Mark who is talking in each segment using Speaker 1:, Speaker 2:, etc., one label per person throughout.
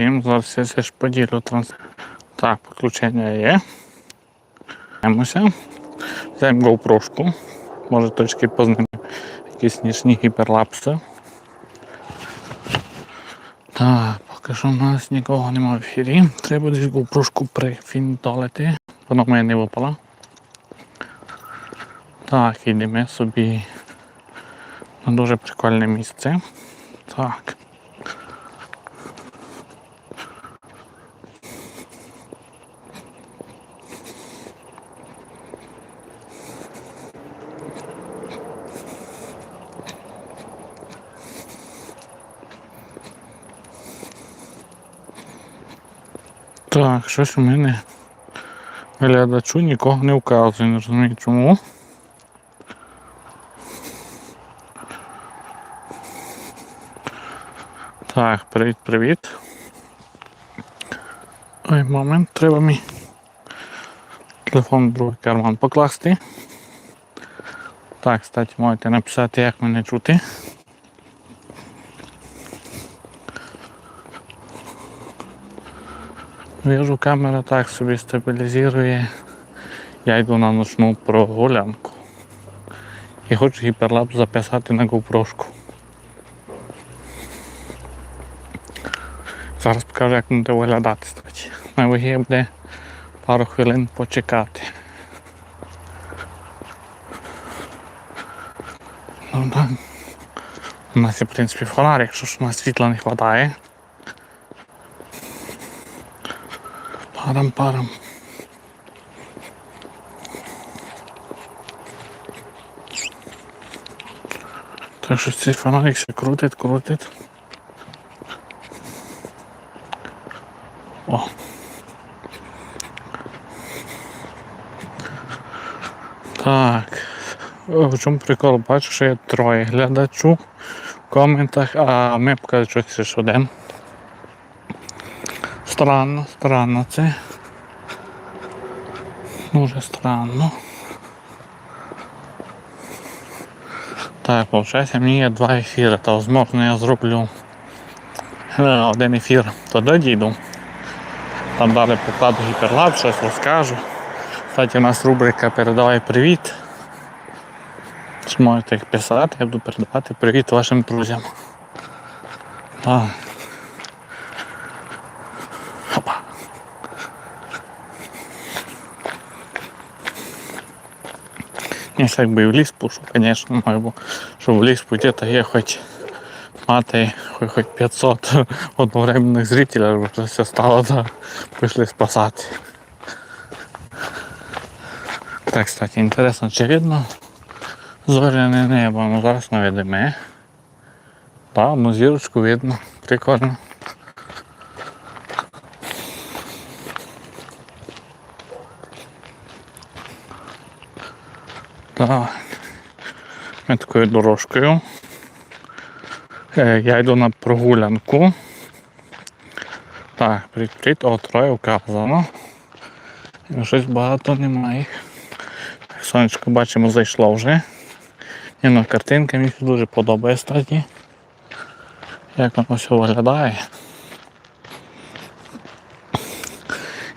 Speaker 1: Зараз я це ж поділю транс. Так, підключення є. Взяємо GoPro. Може точки познімемо якісь нічні гіперлапси. Так, поки що в нас нікого немає в ефірі. Треба десь GoPro прифінтолити. Вона в мене не випала. Так, йдемо собі на дуже прикольне місце. Так. Так, щось у мене глядачу нікого не вказує, не розумію чому. Так, привіт-привіт. Ой, момент, треба мій телефон в другий карман покласти. Так, кстати, можете написати, як мене чути. Вижу, камера так собі стабілізує. Я йду на ночну прогулянку. І хочу гіперлапс записати на GoPro. Зараз покажу, як буде виглядати. кстати. На вагі буде пару хвилин почекати. Ну, так. У нас є, в принципі, фонарик, якщо ж у нас світла не вистачає. Парам-парам. Так що цей фонарик все крутить, крутить. О. Так. В чому прикол? Бачу, що є троє глядачу в коментах, а ми покажуть, що один. Странно, странно це. Дуже странно. Так, виходить, мені є два ефіри, то можливо я зроблю е, один ефір, тоді дійду. Там далі покладу гіперлаб, щось розкажу. Кстати, у нас рубрика Передавай привіт. Можете їх писати, я буду передавати привіт вашим друзям. Так. Якщо якби і в ліс пушу, маю, бо щоб в ліс пойти, то є хоч мати хоч, хоч 500 одновременних зрителів, вже все стало, да, пішли спасати. Так, кстати, інтересно, чи видно зоряне небо, ну зараз наведемо. Так, ну зірочку видно, прикольно. Так. Такою дорожкою. Е, Я йду на прогулянку. Так, привіт, о, троє вказано. Щось багато немає. Сонечко бачимо зайшло вже. І на картинка мені дуже подобається тоді. Як воно все виглядає.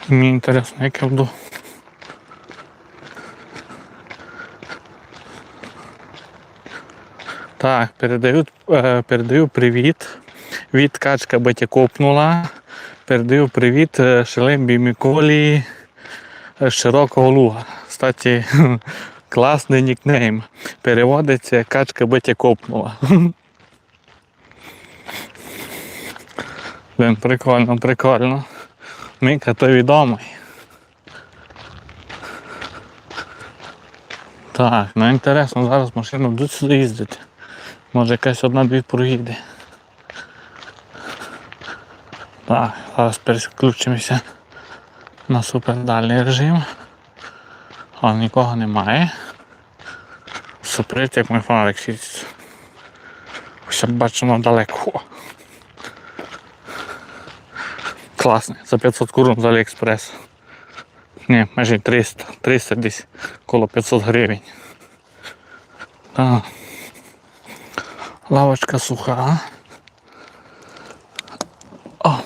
Speaker 1: І мені інтересно, як я буду. Так, передаю, е, передаю привіт. Від качка батя копнула. Передаю привіт е, Шелембі Миколі е, Широкого Луга. Кстати, класний нікнейм. Переводиться качка батя копнула. Блин, прикольно, прикольно. Мика то відомий. Так, ну інтересно, зараз машину будуть сюди їздити. Може якась одна-дві проїде. Так, зараз переключимося на супердальний режим. О, нікого немає. Суприть, як мій фонарик світить. Все бачимо далеко. Класний, за 500 куром з Аліекспрес. Ні, майже 300, 300 десь коло 500 гривень. Так. Лавочка суха. О.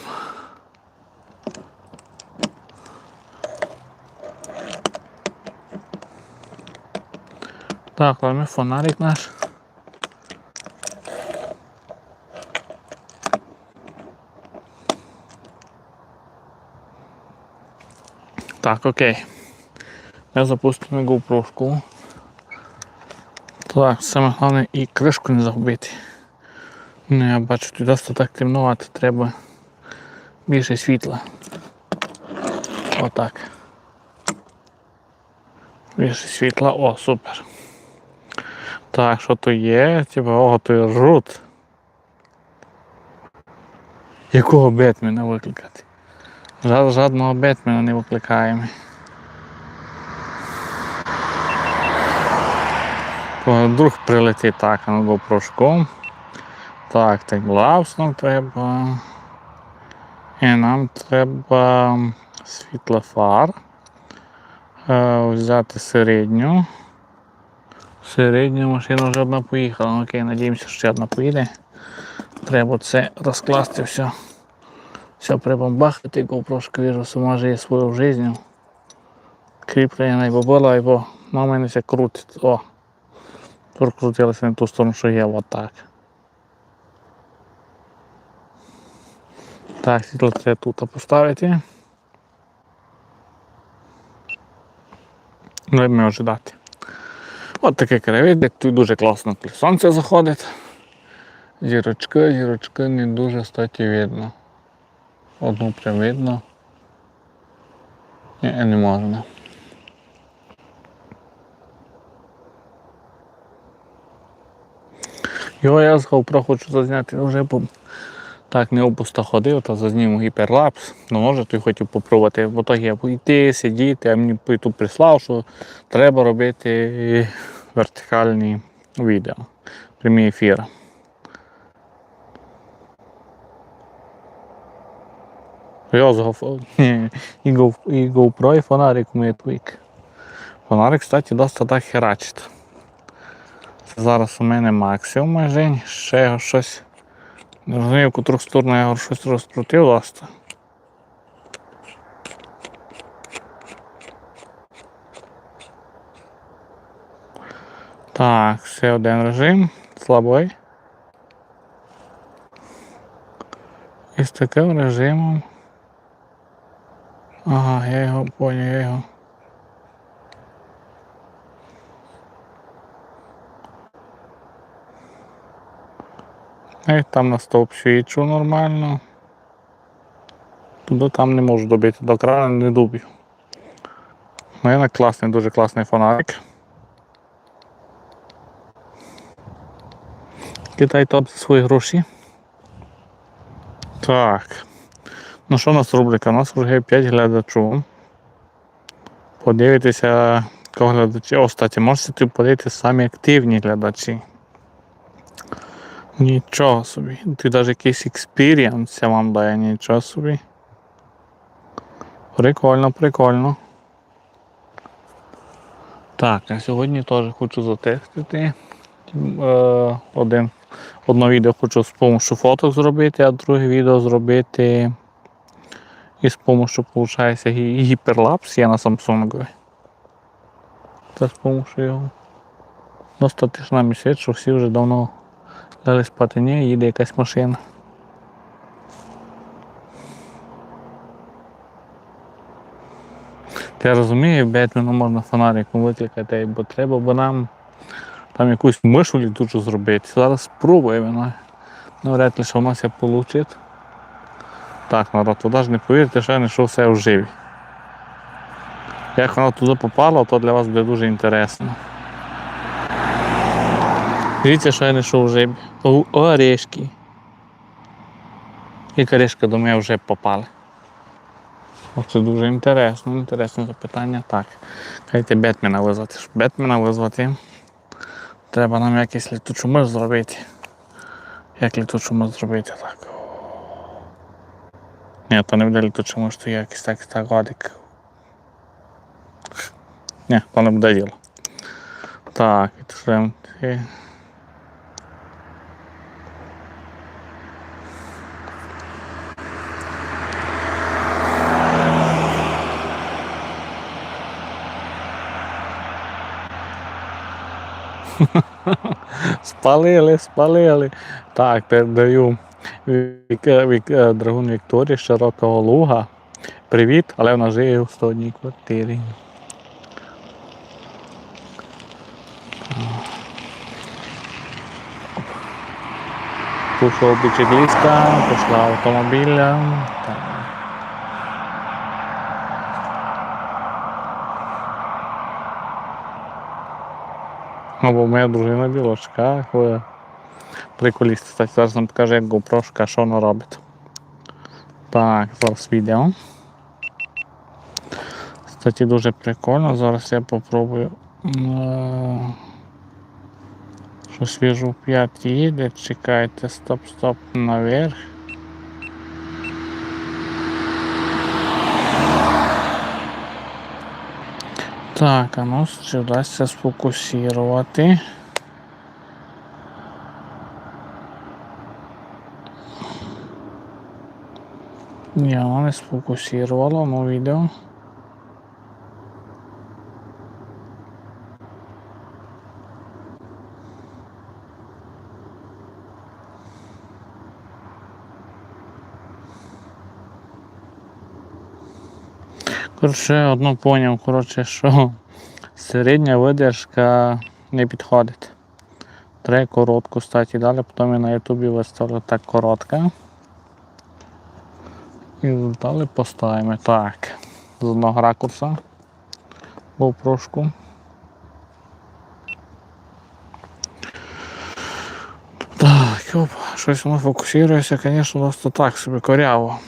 Speaker 1: Так, ладно, фонарик наш. Так, окей. Я запустимо GoPro. Так, саме головне і кришку не загубити. Ну, я бачу, досить так темнувати, треба більше світла. Отак. Більше світла, о, супер. Так, що то є? Типа, о, то є жут. Якого Бетмена викликати? Жад- Жодного Бетмена не викликаємо. О, Вдруг прилетить так, ну GoPro-шком. Так, так, главс нам треба. І нам треба світлофар. Е, взяти середню. Середня машина вже одна поїхала. Ну, Окей, надіємося, що ще одна поїде. Треба це розкласти все. Все прибамбахати, GoPro вижу, сама жиє свою жизнь. Кріплення не було, або мама не все крутить. О, прокрутилася на ту сторону, що є, от так. Світло треба тут поставити. Ми ожидати. От таке краєвид, тут дуже класно коли сонце заходить. Зірочки, зірочки не дуже статі видно. Одну прям видно. Ні, не можна. Його я з GoPro хочу зазняти вже бо так не опусто ходив, то зазніму гіперлапс. Ну може ти хотів попробувати. В итогі я йти, сидіти, а мені тут прислав, що треба робити вертикальні відео, прямі ефіри. І, і GoPro, і фонарик у мене твік. Фонарик, кстати, досить так херачить. Зараз у мене максимум майже, ще його щось. Не розумію, котру сторону я його щось розкрутив досить. Так, ще один режим, слабий. І з таким режимом. Ага, я його поняв, я його. І там на стовп свічу нормально. Туди там не можу добити, до крана не дуб'ю. Ну, є класний, дуже класний фонарик. Китай топ за свої гроші. Так. Ну що у нас рубрика? У нас вже 5 глядачів. Подивитися, кого глядачі. О, кстати, можете подивитися самі активні глядачі. Нічого собі. Ти навіть якийсь експірієнс вам дає, нічого собі. Прикольно, прикольно. Так, а сьогодні теж хочу затестити. Е, один, одне відео хочу з допомогою фоток зробити, а друге відео зробити і з допомогою, виходить, гіперлапс є на Samsung. Це з допомогою його. Ну, статична місяць, що всі вже давно дали спати. Ні, їде якась машина. Я розумію, Бетмену можна фонариком викликати, бо треба, бо нам там якусь мишу літучу зробити. Зараз спробуємо. ну, Навряд ли, що в нас вийде. Так, народ, туди ж не повірте, що я знайшов все в живі. Як воно туди попало, то для вас буде дуже інтересно. Дивіться, що я знайшов в живі. О, орешки. І корешки до мене вже попали. О, Це дуже інтересно, інтересне запитання. Так. Хайте Бетмена визвати. Щоб Бетмена визвати. Треба нам якийсь літучу миш зробити. Як літучу миш зробити так. Ні, то не буде літуча миш, то якийсь так, так годик. Ні, то не буде діло. Так, відшлем. Спалили, спалили. Так, передаю Вік, Вік, е, Драгун Вікторії Широкого Луга. Привіт, але вона живе в 101 квартирі. Пішов бічекліста, пішла автомобіля. Або моя дружина білочка, ходить приколіст. Кстати, зараз нам покаже, як GoPro, що вона робить. Так, зараз відео. Кстати, дуже прикольно. Зараз я попробую. е, Щось віжу 5 їде. Чекайте, стоп, стоп, наверх. Так, а ну чи вдасться сфокусувати. Ні, воно не сфокусувало, ну відео. Коротше, одно поняв, коротше, що середня видержка не підходить. Треба коротку статі далі, потім я на ютубі виставлю так коротка. І далі поставимо так. З одного ракурса. GoPro-шку. Так, оп, щось воно фокусується, звісно, просто так собі коряво.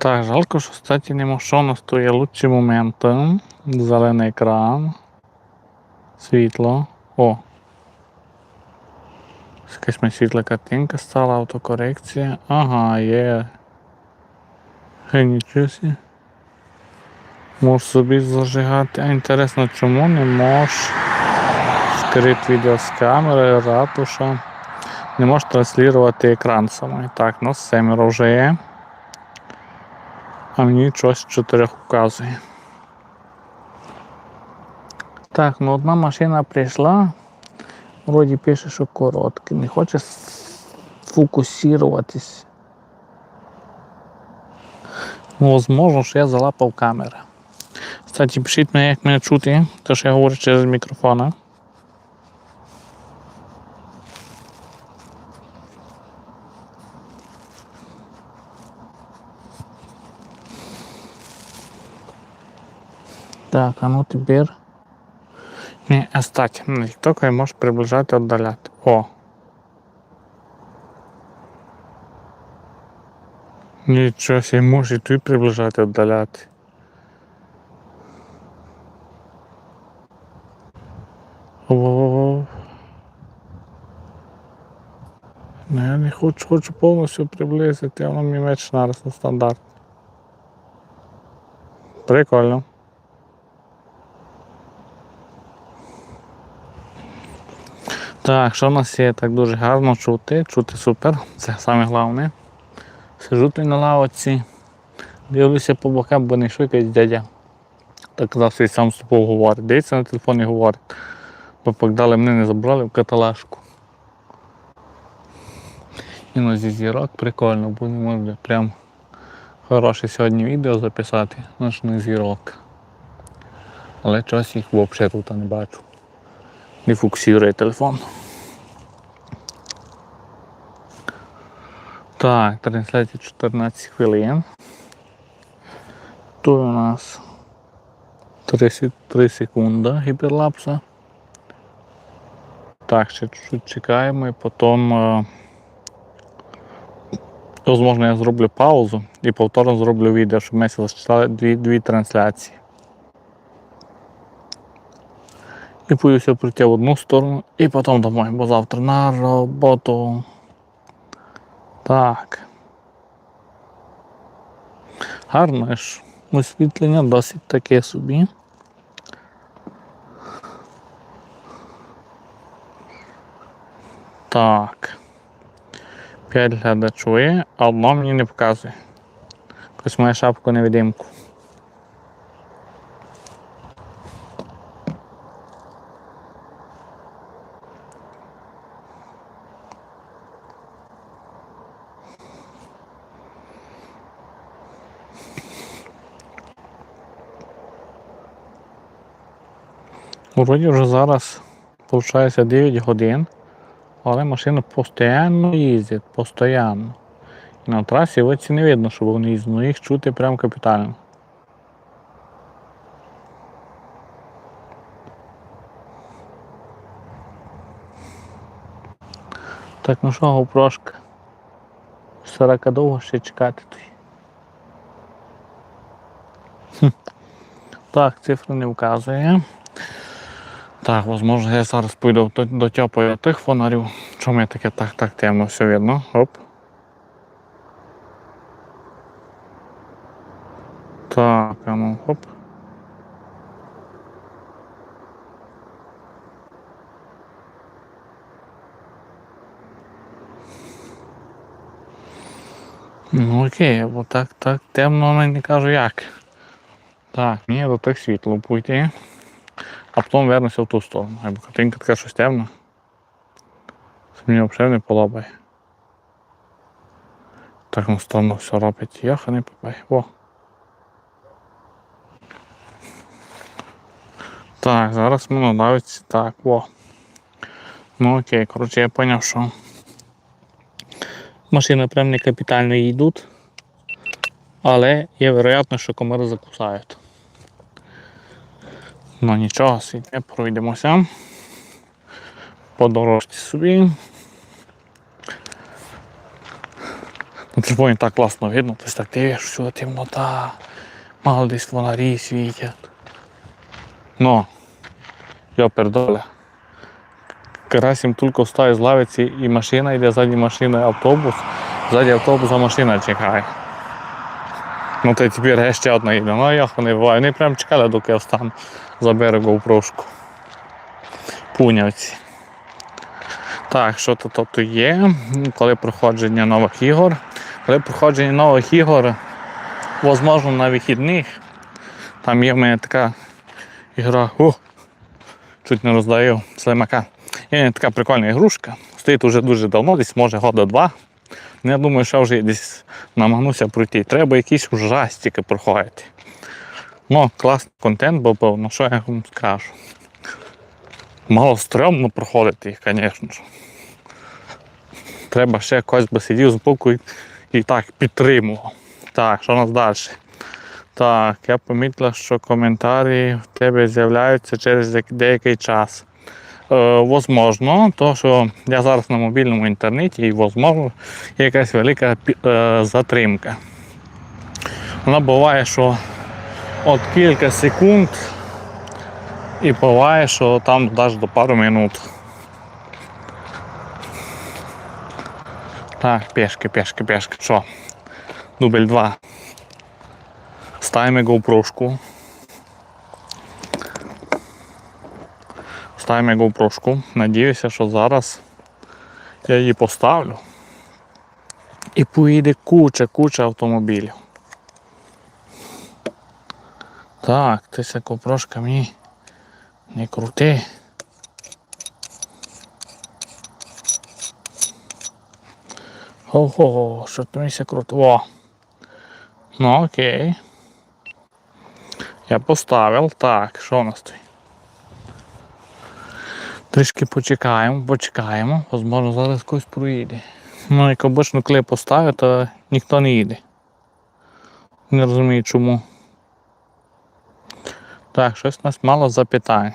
Speaker 1: Так, жалко, що статі нема що нас тут є лучші моменти. Зелений екран. Світло. О. Якась мені світла картинка стала, автокорекція. Ага, є. Гей, нічого сі. Можеш собі зажигати. А інтересно, чому не можеш скрити відео з камери, ратуша. Не можеш транслювати екран саме. Так, нас семеро вже є. А мені щось чотирьох вказує. Так, ну одна машина прийшла. Вроді пише, що короткий. Не хоче фокусуватись. Ну, Возможно, що я залапав камеру. Кстати, пишіть мені, як мене чути, те, що я говорю через мікрофона. Так, а ну тепер. Ні, остать. На TikTok можеш приближати віддаляти. О. Нічого себе, можеш і тут приближати віддаляти. О. Ну, я не хочу, хочу повністю приблизити, а воно мій меч нараз на стандарт. Прикольно. Так, що в нас є так дуже гарно чути, чути супер, це саме головне. Сижу тут на лавочці, дивлюся по бокам, бо не йшов якийсь дядя. Так що сам з тобою говорить. Дивиться на телефон і говорить. Бо погнали мене не забрали в каталажку. І зі зірок прикольно, не можна прям хороше сьогодні відео записати, наш зірок. Але чогось їх взагалі тут не бачу. Не фокусує телефон. Так, трансляція 14 хвилин. Тут у нас 33 секунди гіперлапса. Так, ще чуть-чуть чекаємо і потім, е, можливо, я зроблю паузу і повторно зроблю відео, щоб ми зачитали дві, дві трансляції. І поїдуся прийти в одну сторону і потім домой, бо завтра на роботу. Так. Гарне ж освітлення досить таке собі. Так. 5 глядачів а одно мені не показує. Якось має шапку невидимку. Вроді вже зараз виходить 9 годин, але машини постійно їздять, постійно. І на трасі вулиці не видно, що вони їздять, але їх чути прям капітально. Так, ну що, гопрошка? 40 довго ще чекати тут. Так, цифри не вказує. Так, можливо, я зараз піду до, до тих фонарів. Чому я таке так, так темно все видно? Оп. Так, а ну, оп. Ну окей, бо так, так темно не кажу як. Так, мені до тих світло пойти, а потім вернуся в ту сторону. Або картинка така щось темна. Це мені взагалі не подобає. Так на сторону все робить. Яха не попай. О. Так, зараз мені нравиться так, о. Ну окей, коротше, я зрозумів, що машини прям не капітально йдуть, але є вероятність, що комари закусають. Ну нічого, сьогодні пройдемося по дорожці собі. На телефоні так класно видно, ти так дивиш, що темнота, мало десь фонарі світять. Ну, я пердоля. Карасим тільки встає з лавиці і машина йде, ззаді машини автобус, ззаді автобуса машина чекає. Ну й тепер ще одна їде. Ну як вони бувають. Вони прям чекали, доки я встану за берегу прошку. Пунявці. Так, що тут тут є? Коли проходження нових ігор. Коли проходження нових ігор, можливо, на вихідних. Там є в мене така ігра. О, чуть не роздаю слимака. Є така прикольна ігрушка. Стоїть вже дуже давно, десь може года два. Ну, Я думаю, що вже десь намагнуся пройти. Треба якісь ужастики проходити. Ну, класний контент, бо певно, що я вам скажу. Мало стрьомно проходити їх, звісно. Треба ще когось би сидів збоку і, і так підтримував. Так, що у нас далі? Так, я помітила, що коментарі в тебе з'являються через деякий час. Е, возможно, то що я зараз на мобільному інтернеті і возможно якась велика е, затримка. Вона буває, що от кілька секунд і буває, що там навіть до пару минут. Так, пешки, пешки, пешки. Що? Дубль 2. Ставимо GoPro. Ставимо GoPro. Надіюся, що зараз я її поставлю. І поїде куча, куча автомобілів. Так, ти ця GoPro мені не крути. Ого, що ти мені круто. Ну окей. Я поставив. Так, що у нас тут? Трішки почекаємо, почекаємо. Возможно, зараз когось проїде. Ну, як обично, коли поставив, то ніхто не їде. Не розумію чому. Так, щось у нас мало запитань.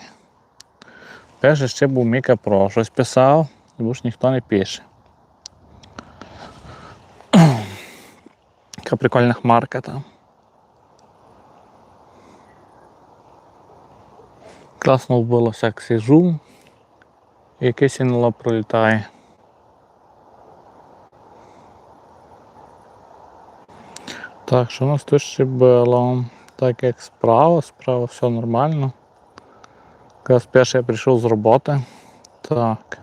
Speaker 1: Перше ще був Міка Про, щось писав, і більше ніхто не пише. Яка прикольна хмарка там. Класно вбилося, як сижу. І якесь НЛО пролітає. Так, що у нас тут ще було? Так як справа, справа все нормально. Якраз перше я прийшов з роботи. Так.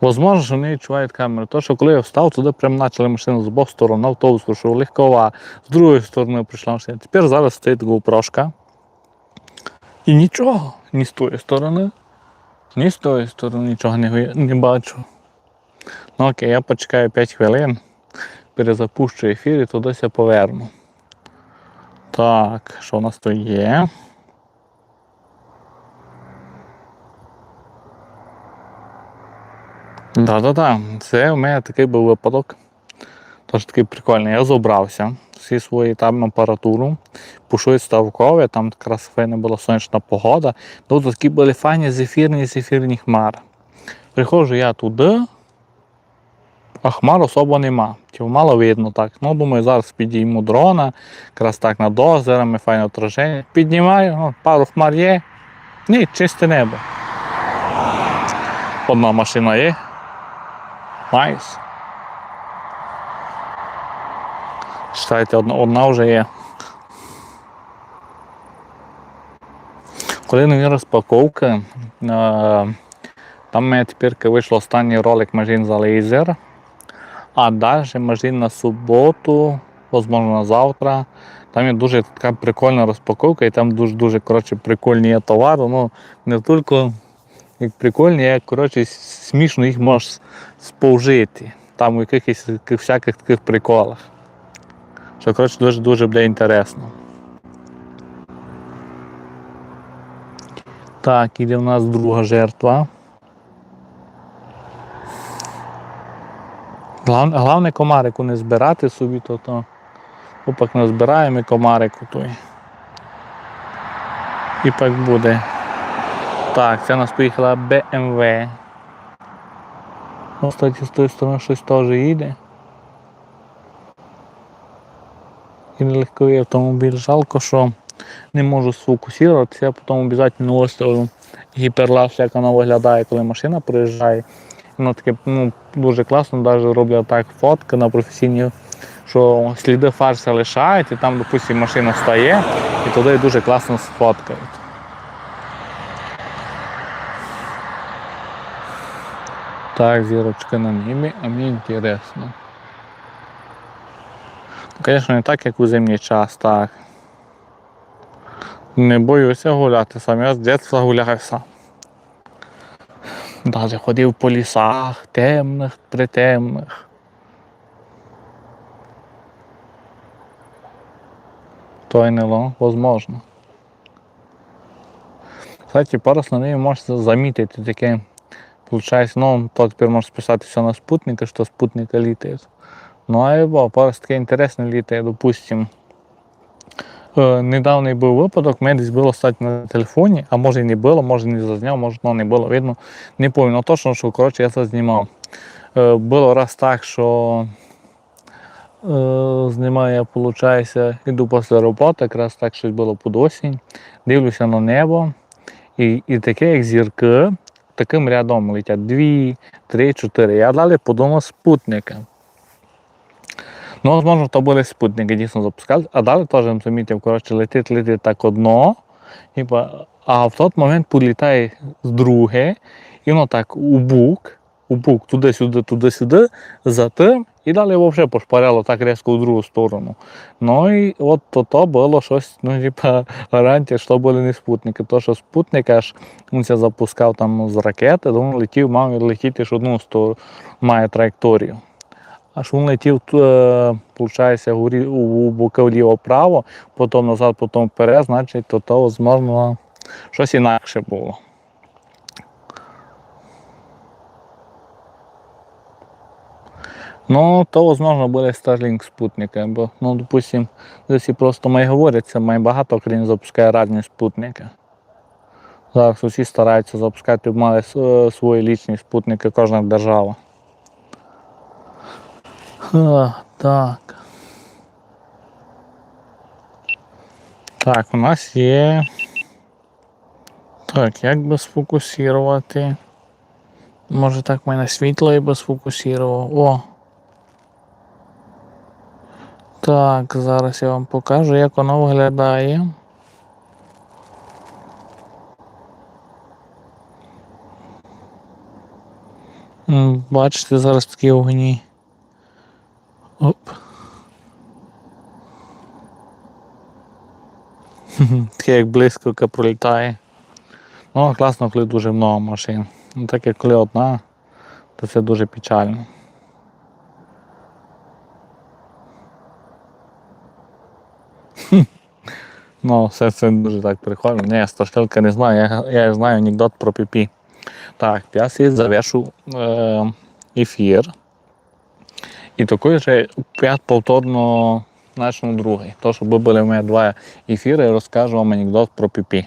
Speaker 1: Возможно, що вони відчувають камеру. То, що коли я встав, туди прямо почали машину з обох сторон, автобус пішов, легкова, з другої сторони прийшла машина. Тепер зараз стоїть GoPro. І нічого, ні з тої сторони, ні з тої сторони нічого не, не бачу. Ну окей, я почекаю 5 хвилин, перезапущу ефір і тудися поверну. Так, що у нас тут є? Да-да-да, це у мене такий був випадок. Тож такий прикольний. Я забрався всі свої там апаратуру, пішов ставкові, там якраз файна була сонячна погода. Тут такі були файні зефірні зефірні хмари. Приходжу я туди, а хмар особо нема. Ті мало видно так. Ну, думаю, зараз підійму дрона, якраз так над озерами, файне отраження. Піднімаю, ну, пару хмар є. Ні, чисте небо. Одна машина є. Найс. Читайте, одна, одна вже є. Коли нові розпаковки, е, там мене тепер вийшло останній ролик магазин за лейзер, а далі магазин на суботу, можливо на завтра. Там є дуже така прикольна розпаковка, і там дуже-дуже коротше, прикольні є товари. Ну, не тільки як прикольні, як коротше, смішно їх можеш спожити. Там у якихось всяких таких приколах. Що коротше дуже-дуже буде інтересно. Так, іде в нас друга жертва. Глав- Головне комарику не збирати собі, то то опак не збираємо комарику той. І так буде. Так, це у нас поїхала BMW. Ну, кстати, з тої сторони щось теж їде. І легковий автомобіль. Жалко, що не можу сфокусуватися, я потім обов'язково виставлю гіперлапс, як вона виглядає, коли машина приїжджає. Воно таке ну, дуже класно, навіть роблять так фотки на професійні, що сліди фарса лишають, і там, допустимо, машина стає, і туди дуже класно сфоткають. Так, зірочка на небі, а мені інтересно. Звісно, не так, як у зимній час, так. Не боюся гуляти сам, я з дитинства гуляю сам. Даже ходив по лісах, темних, притемних. То й не ло, возможно. Кстати, парус на неї можна замітити таке. Получається, ну, то тепер можна списатися на спутника, що спутника літають. Ну, а його парус таке інтересне літає, допустим. Е, недавній був випадок, мене десь було стати на телефоні, а може і не було, може не зазняв, може ну, не було видно. Не пам'ятаю точно, що коротше, я це знімав. Е, було раз так, що е, знімаю я, виходить, іду після роботи, якраз так щось було під осінь, дивлюся на небо, і, і таке, як зірки, таким рядом летять дві, три, чотири. Я далі подумав спутника. Ну, возможно, то були спутники, дійсно запускали, а далі теж замітив, коротше, летить, летить так одно, а в той момент підлітає з друге, і воно так у бук, у бук, туди-сюди, туди-сюди, за тим, і далі взагалі пошпаряло так різко в другу сторону. Ну і от то, то було щось, ну, типа, гарантія, що були не спутники. То, що спутник аж він запускав там з ракети, він летів, мав летіти ж одну сторону, має траєкторію. Аж він летів, виходить, у боки вліво-право, потім назад, потім вперед, значить, то, то можливо, щось інакше було. Ну, то, возможно, були Starlink спутники, бо, ну, допустим, десь просто ми говорять, це має багато країн запускає різні спутники. Зараз усі стараються запускати, мали е, свої лічні спутники, кожна держава. А, так. Так, у нас є. Так, як би сфокусувати? Може так мене світло я би сфокусував. О. Так, зараз я вам покажу, як воно виглядає. Бачите, зараз такі вогні. Оп. Таке як блискавка пролітає. Ну, класно, коли дуже много машин. Ну, так як коли одна, то це дуже печально. Ну, все це дуже так прикольно. Ні, страшилка не знаю, я, я знаю анекдот про піпі. Так, я завершу е, ефір. І такий же повторно почну другий. То, щоб були в мене два ефіри, я розкажу вам анекдот про піпі.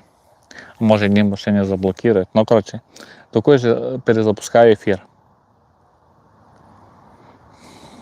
Speaker 1: Може, ні, машині заблокирують. Ну, коротше, такий же перезапускаю ефір.